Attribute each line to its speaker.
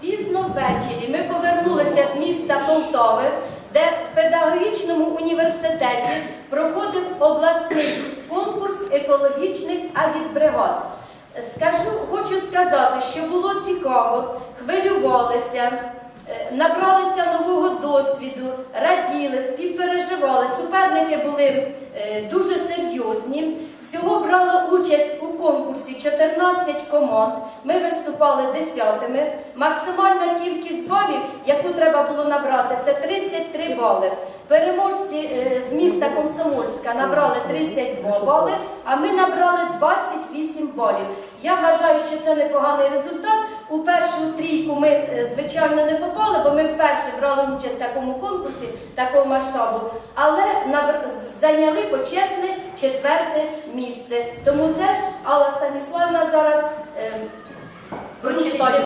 Speaker 1: Пізно ввечері ми повернулися з міста Полтави, де в педагогічному університеті проходив обласний конкурс екологічних агітбригод. Скажу, хочу сказати, що було цікаво, хвилювалися, е, набралися нового досвіду, раділи, співпереживали. Суперники були е, дуже серйозні. Участь у конкурсі 14 команд. Ми виступали десятими. Максимальна кількість балів, яку треба було набрати, це 33 бали. Переможці е, з міста Комсомольська набрали 32 бали, а ми набрали 28 балів. Я вважаю, що це непоганий результат. У першу трійку ми, е, звичайно, не попали, бо ми вперше брали участь в такому конкурсі, такого масштабу, але зайняли почесне четверте місце. Тому теж Алла Станіславна зараз е,
Speaker 2: Прочитає